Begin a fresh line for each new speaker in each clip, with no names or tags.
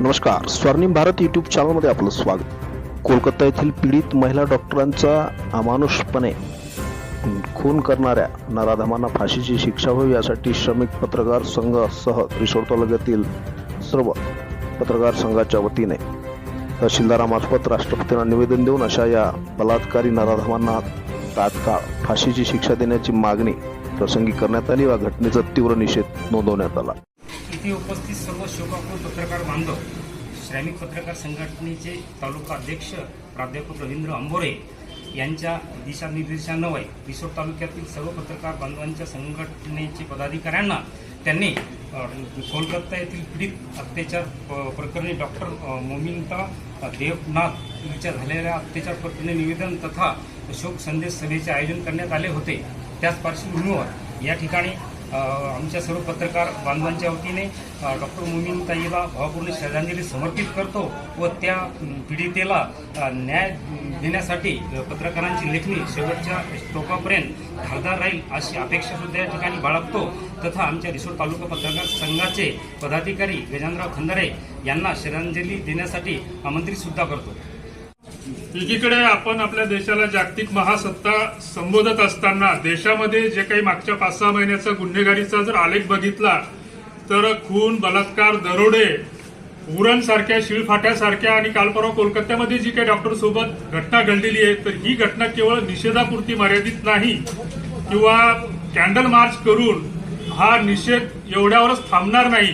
नमस्कार. स्वर्णिम भारत यूट्यूब चॅनलमध्ये आपलं स्वागत. कोलकाता येथील पीडित महिला डॉक्टरांचा अमानुषपणे खून करणाऱ्या नराधमांना फाशीची शिक्षा व्हावी यासाठी श्रमिक पत्रकार संघासह रिसोड तालुक्यातील सर्व पत्रकार संघाच्या वतीने तहसीलदारामार्फत राष्ट्रपतींना निवेदन देऊन अशा या बलात्कारी नराधमांना तात्काळ फाशीची शिक्षा देण्याची मागणी प्रसंगी करण्यात आली व घटनेचा तीव्र निषेध नोंदवण्यात आला.
इथे उपस्थित सर्व शोकाकुल पत्रकार बांधव श्रमिक पत्रकार संघटनेचे तालुका अध्यक्ष प्राध्यापक रवींद्र अंबोरे यांच्या दिशानिर्देशान्वये रिसोड तालुक्यातील सर्व पत्रकार बांधवांच्या संघटनेचे पदाधिकाऱ्यांना त्यांनी कोलकाता येथील पीडित अत्याचार प- प्रकरणी डॉक्टर मोमिंता देवनाथ यांच्या झालेल्या अत्याचार प्रकरणी निवेदन तथा शोक संदेश सभेचे आयोजन करण्यात आले होते. त्याच पार्श्वभूमीवर या ठिकाणी आमच्या सर्व पत्रकार बांधवांच्या वतीने डॉक्टर मोमीन ताईला भावपूर्ण श्रद्धांजली समर्पित करतो व त्या पीडितेला न्याय देण्यासाठी पत्रकारांची लेखणी शेवटच्या टोकापर्यंत धारदार राहील अशी अपेक्षा सुद्धा या ठिकाणी बाळगतो. तथा आमच्या रिसोड तालुका पत्रकार संघाचे पदाधिकारी गजानराव खंदारे यांना श्रद्धांजली देण्यासाठी आमंत्रित सुद्धा करतो.
एकीकडे आपण आपल्या देशाला जागतिक महासत्ता संबोधत असताना देशामध्ये जे काही मागच्या पाच सहा महिन्याचा गुन्हेगारीचा जर आलेख बघितला तर खून बलात्कार दरोडे उरण सारख्या शिळफाट्यासारख्या आणि काल परवा कोलकात्यामध्ये जी काही डॉक्टर सोबत घटना घडलेली आहे तर ही घटना केवळ निषेधापुरती मर्यादित नाही किंवा कॅन्डल मार्च करून हा निषेध एवढ्यावरच थांबणार नाही.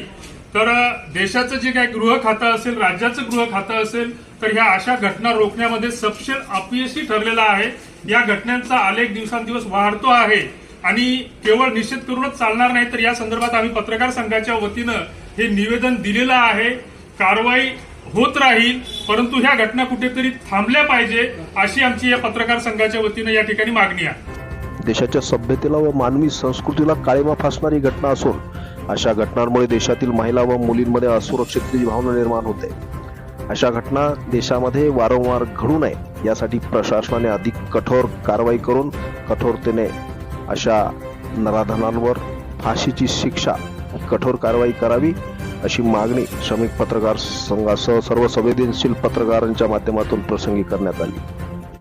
तर देशाचं जे काही गृह खातं असेल राज्याचं गृह खातं असेल तर ह्या अशा घटना रोखण्यामध्ये सपशेल अपयशी ठरलेला आहे. या घटनांचा आलेख दिवसांदिवस वाढतो आहे. आणि केवळ निश्चित करूनच चालणार नाही तर या संदर्भात आम्ही पत्रकार संघाच्या वतीनं हे निवेदन दिलेलं आहे. कारवाई होत राहील परंतु ह्या घटना कुठेतरी थांबल्या पाहिजे अशी आमची या पत्रकार संघाच्या वतीनं या ठिकाणी मागणी आहे.
देशाच्या सभ्यतेला व मानवी संस्कृतीला काळीमा फासणारी घटना असून अशा घटनांमुळे देशातील महिला व मुलींमध्ये असुरक्षिततेची भावना निर्माण होते. अशा घटना देशामध्ये वारंवार घडू नये यासाठी प्रशासनाने अधिक कठोर कारवाई करून कठोरतेने अशा नराधनांवर फाशीची शिक्षा कठोर कारवाई करावी अशी मागणी श्रमिक पत्रकार संघासह सर्व संवेदनशील पत्रकारांच्या माध्यमातून प्रसंगी करण्यात आली.